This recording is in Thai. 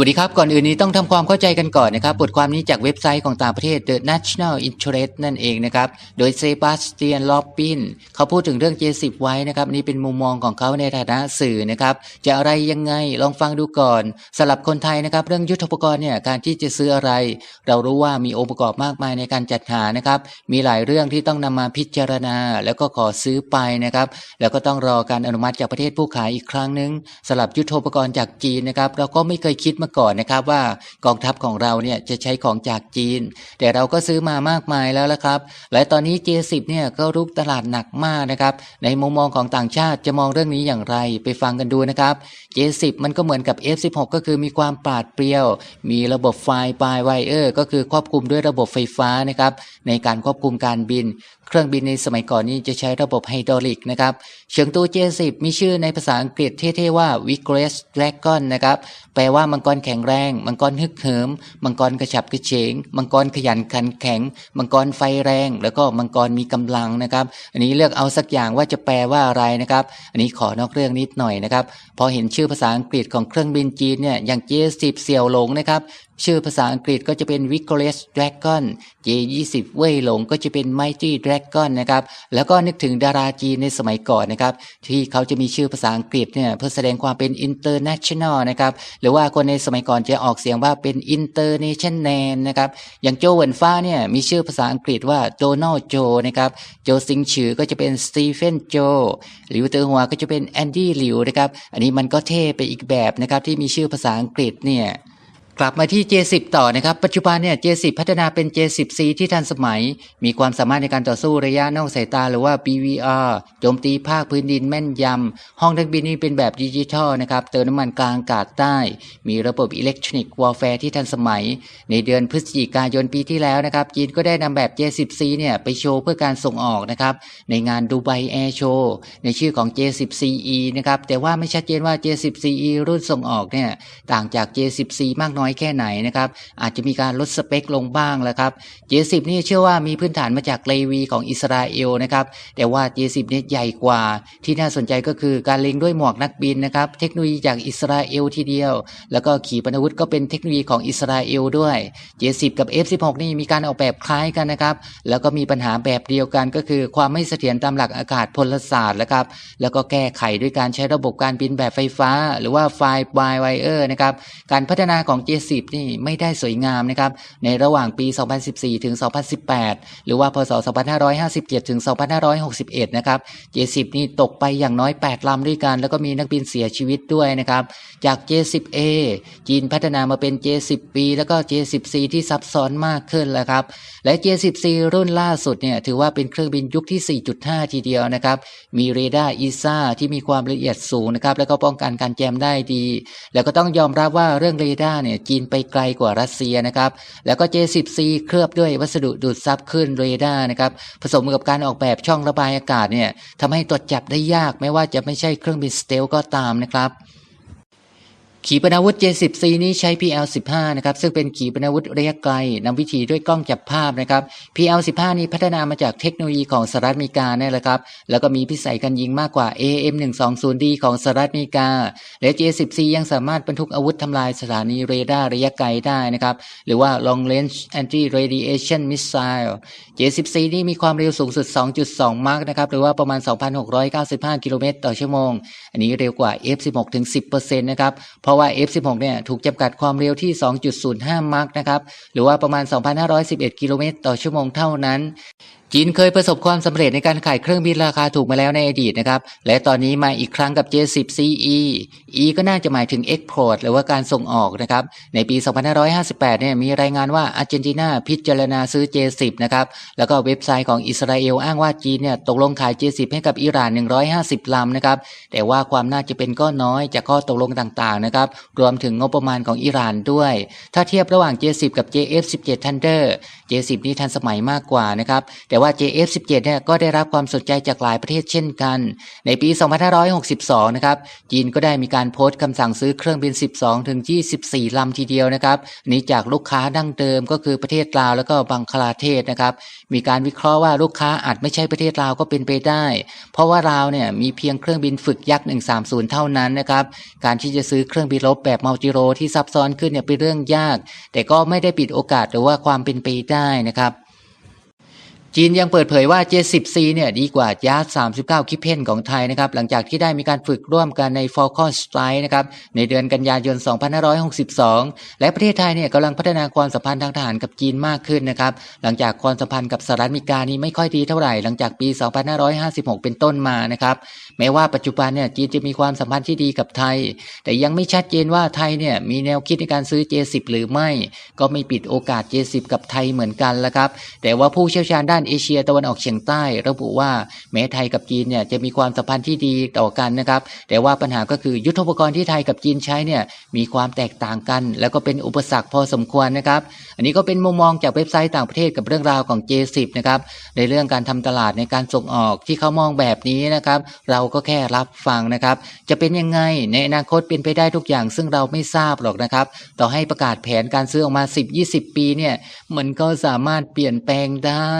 วัสดีครับ ก่อนอื่นนี้ต้องทำความเข้าใจกันก่อนนะครับ บทความนี้จากเว็บไซต์ของต่างประเทศ The National Interest นั่นเองนะครับ โดยเซบาสเตียนลอปปินเขาพูดถึงเรื่อง J10 ไว้นะครับ นี่เป็นมุมมองของเขาในฐานะสื่อนะครับ จะอะไรยังไงลองฟังดูก่อนสำหรับคนไทยนะครับ เรื่องยุทธปกรณ์เนี่ยการที่จะซื้ออะไร เรารู้ว่ามีองค์ประกอบมากมายในการจัดหานะครับ มีหลายเรื่องที่ต้องนำมาพิจารณา แล้วก็ขอซื้อไปนะครับ แล้วก็ต้องรอการอนุมัติจากประเทศผู้ขายอีกครั้งหนึ่งสำหรับยุทธปกรณ์จากจีนนะครับ เราก็ไม่เคยคิดมาก่อนนะครับว่ากองทัพของเราเนี่ยจะใช้ของจากจีน แต่เราก็ซื้อมามากมายแล้วละครับ และตอนนี้ J10 เนี่ยก็รุกตลาดหนักมากนะครับ ในมุมมองของต่างชาติจะมองเรื่องนี้อย่างไรไปฟังกันดูนะครับ J10 มันก็เหมือนกับ F16 ก็คือมีความปราดเปรียว มีระบบไฟล์ปลายไวเออร์ก็คือควบคุมด้วยระบบไฟฟ้านะครับในการควบคุมการบิน เครื่องบินในสมัยก่อนนี้จะใช้ระบบไฮดรอลิกนะครับเฉิงตู J10 มีชื่อในภาษาอังกฤษเท่ๆว่า Vigorous Dragon นะครับแปลว่ามังกรแข็งแรง มังกรฮึกเหิม มังกรกระฉับกระเฉง มังกรขยันขันแข็ง มังกรไฟแรง แล้วก็มังกรมีกำลังนะครับ อันนี้เลือกเอาสักอย่างว่าจะแปลว่าอะไรนะครับ อันนี้ขอนอกเรื่องนิดหน่อยนะครับ พอเห็นชื่อภาษาอังกฤษของเครื่องบินจีนเนี่ย อย่างเจสิบเสี่ยวหลงนะครับ ชื่อภาษาอังกฤษก็จะเป็น Vigorous Dragon J20 เว่ยหลงก็จะเป็น Mighty Dragon นะครับ แล้วก็นึกถึงดาราจีนในสมัยก่อนนะครับ ที่เขาจะมีชื่อภาษาอังกฤษเนี่ยเพื่อแสดงความเป็น international นะครับ หรือว่าคนในสมัยก่อนจะออกเสียงว่าเป็น international นะครับ อย่างโจเหวินฟ้าเนี่ยมีชื่อภาษาอังกฤษว่าโ o นัลโจนะครับ โจซิงฉือก็จะเป็นสตีเฟนโจหลิวเตอร์หัวก็จะเป็นแอนดี้หลิวนะครับ อันนี้มันก็เท่ไปอีกแบบนะครับที่มีชื่อภาษาอังกฤษเนี่ย กลับมาที่ J10 ต่อนะครับ ปัจจุบันเนี่ย J10 พัฒนาเป็น J10C ที่ทันสมัย มีความสามารถในการต่อสู้ระยะนอกสายตาหรือว่า BVR โจมตีภาคพื้นดินแม่นยำ ห้องนักบินนี่เป็นแบบดิจิทัลนะครับ เติมน้ำมันกลางอากาศได้มีระบบอิเล็กทรอนิกส์วอลแฟร์ที่ทันสมัย ในเดือนพฤศจิกายนปีที่แล้วนะครับ จีนก็ได้นำแบบ J10C เนี่ยไปโชว์เพื่อการส่งออกนะครับ ในงานดูไบแอร์โชว์ในชื่อของ J10CE นะครับ แต่ว่าไม่ชัดเจนว่า J10CE รุ่นส่งออกเนี่ยต่างจาก J10C มากน้อยแค่ไหนนะครับ อาจจะมีการลดสเปคลงบ้างแล้วครับ J10 นี่เชื่อว่ามีพื้นฐานมาจากเลวีของอิสราเอลนะครับ แต่ว่า J10 เนี่ยใหญ่กว่า ที่น่าสนใจก็คือการเล็งด้วยหมวกนักบินนะครับ เทคโนโลยีจากอิสราเอลทีเดียว แล้วก็ขีปนาวุธก็เป็นเทคโนโลยีของอิสราเอลด้วย J10 กับ F16 นี่มีการออกแบบคล้ายกันนะครับ แล้วก็มีปัญหาแบบเดียวกันก็คือความไม่เสถียรตามหลักอากาศพลศาสตร์นะครับ แล้วก็แก้ไขด้วยการใช้ระบบการบินแบบไฟฟ้า หรือว่าไฟล์บายไวเออร์นะครับ การพัฒนาของ J10 นี่ไม่ได้สวยงามนะครับ ในระหว่างปี 2014 ถึง 2018 หรือว่าพศ 2557 ถึง 2561 นะครับ J10 นี่ตกไปอย่างน้อย 8 ลำด้วยกัน แล้วก็มีนักบินเสียชีวิตด้วยนะครับ จาก J10A จีนพัฒนามาเป็น J10B แล้วก็ J10C ที่ซับซ้อนมากขึ้นแล้วครับ และ J10C รุ่นล่าสุดเนี่ยถือว่าเป็นเครื่องบินยุคที่ 4.5 ทีเดียวนะครับ มีเรดาร์อีซ่าที่มีความละเอียดสูงนะครับ แล้วก็ป้องกันการแจมได้ดี แล้วก็ต้องยอมรับว่าเรื่องเรดาร์เนี่ยจีนไปไกลกว่ารัสเซียนะครับแล้วก็ J10C เคลือบด้วยวัสดุดูดซับขึ้นเรดาร์นะครับผสมกับการออกแบบช่องระบายอากาศเนี่ยทำให้ตรวจจับได้ยาก ไม่ว่าจะไม่ใช่เครื่องบินสเตลก็ตามนะครับ ขีปนาวุธ J10C นี้ใช้ PL15 นะครับซึ่งเป็นขีปนาวุธระยะไกลนำวิธีด้วยกล้องจับภาพนะครับ PL15 นี้พัฒนามาจากเทคโนโลยีของสหรัฐอเมริกาเนี่ยแหละครับแล้วก็มีพิสัยการยิงมากกว่า AM120D ของสหรัฐอเมริกา และ J10C ยังสามารถบรรทุกอาวุธทำลายสถานีเรดาร์ระยะไกลได้นะครับหรือว่า Long Range Anti Radiation Missile J10C นี่มีความเร็วสูงสุด 2.2 มาร์กนะครับหรือว่าประมาณ 2,695 กิโลเมตรต่อชั่วโมง อันนี้เร็วกว่า F16 ถึง 10%นะครับราะว่า F16 เนี่ยถูกจำกัดความเร็วที่ 2.05มาร์กนะครับ หรือว่าประมาณ 2,511 กิโลเมตรต่อชั่วโมงเท่านั้น จีนเคยประสบความสำเร็จในการขายเครื่องบินราคาถูกมาแล้วในอดีตนะครับ และตอนนี้มาอีกครั้งกับ J10CE E ก็น่าจะหมายถึง Export หรือว่าการส่งออกนะครับ ในปี 2558 เนี่ยมีรายงานว่าอาร์เจนตินาพิจารณาซื้อ J10 นะครับ แล้วก็เว็บไซต์ของอิสราเอลอ้างว่าจีนเนี่ยตกลงขาย J10 ให้กับอิหร่าน 150 ลำนะครับ แต่ว่าความน่าจะเป็นก็น้อยจากข้อตกลงต่างๆนะครับ รวมถึงงบประมาณของอิหร่านด้วย ถ้าเทียบระหว่าง J10 กับ JF17 Thunder J10 นี่ทันสมัยมากกว่านะครับแต่ว่า JF17 เนี่ยก็ได้รับความสนใจจากหลายประเทศเช่นกัน ในปี 2562 นะครับ จีนก็ได้มีการโพสต์คำสั่งซื้อเครื่องบิน 12 ถึง 24 ลำทีเดียวนะครับนนี้จากลูกค้าดั้งเดิมก็คือประเทศลาวแล้วก็บังคลาเทศนะครับ มีการวิเคราะห์ว่าลูกค้าอาจไม่ใช่ประเทศลาวก็เป็นไปได้ เพราะว่าลาวเนี่ยมีเพียงเครื่องบินฝึกยักษ์ 130 เท่านั้นนะครับ การที่จะซื้อเครื่องบินรบแบบมัลติโรที่ซับซ้อนขึ้นเนี่ยเป็นเรื่องยาก แต่ก็ไม่ได้ปิดโอกาสหรือว่าความเป็นไปได้นะครับ จีนยังเปิดเผยว่า J10C เนี่ยดีกว่ายาร์39 คิปเพนของไทยนะครับหลังจากที่ได้มีการฝึกร่วมกันใน Falcon Strike นะครับในเดือนกันยายน 2562 และประเทศไทยเนี่ยกำลังพัฒนาความสัมพันธ์ทางทหารกับจีนมากขึ้นนะครับหลังจากความสัมพันธ์กับสหรัฐอเมริกานี้ไม่ค่อยดีเท่าไหร่หลังจากปี 2556 เป็นต้นมานะครับแม้ว่าปัจจุบันเนี่ยจีนจะมีความสัมพันธ์ที่ดีกับไทย แต่ยังไม่ชัดเจนว่าไทยเนี่ยมีแนวคิดในการซื้อ J10 หรือไม่ ก็ไม่ปิดโอกาส J10 กับไทยเหมือนกันละครับแต่ว่าผู้เชี่ยวชาญด้านานเอเชียตะวันออกเฉียงใต้ ระบุว่าแม้ไทยกับจีนเนี่ยจะมีความสัมพันธ์ที่ดีต่อกันนะครับ แต่ว่าปัญหาก็คือยุทธปกรณ์ที่ไทยกับจีนใช้เนี่ยมีความแตกต่างกัน แล้วก็เป็นอุปสรรคพอสมควรนะครับ อันนี้ก็เป็นมุมมองจากเว็บไซต์ต่างประเทศกับเรื่องราวของ J10 นะครับในเรื่องการทำตลาดในการส่งออกที่เขามองแบบนี้นะครับ เราก็แค่รับฟังนะครับ จะเป็นยังไงในอนาคตเป็นไปได้ทุกอย่าง ซึ่งเราไม่ทราบหรอกนะครับ ต่อให้ประกาศแผนการซื้อออกมา 10-20 ปีเนี่ยมันก็สามารถเปลี่ยนแปลงได้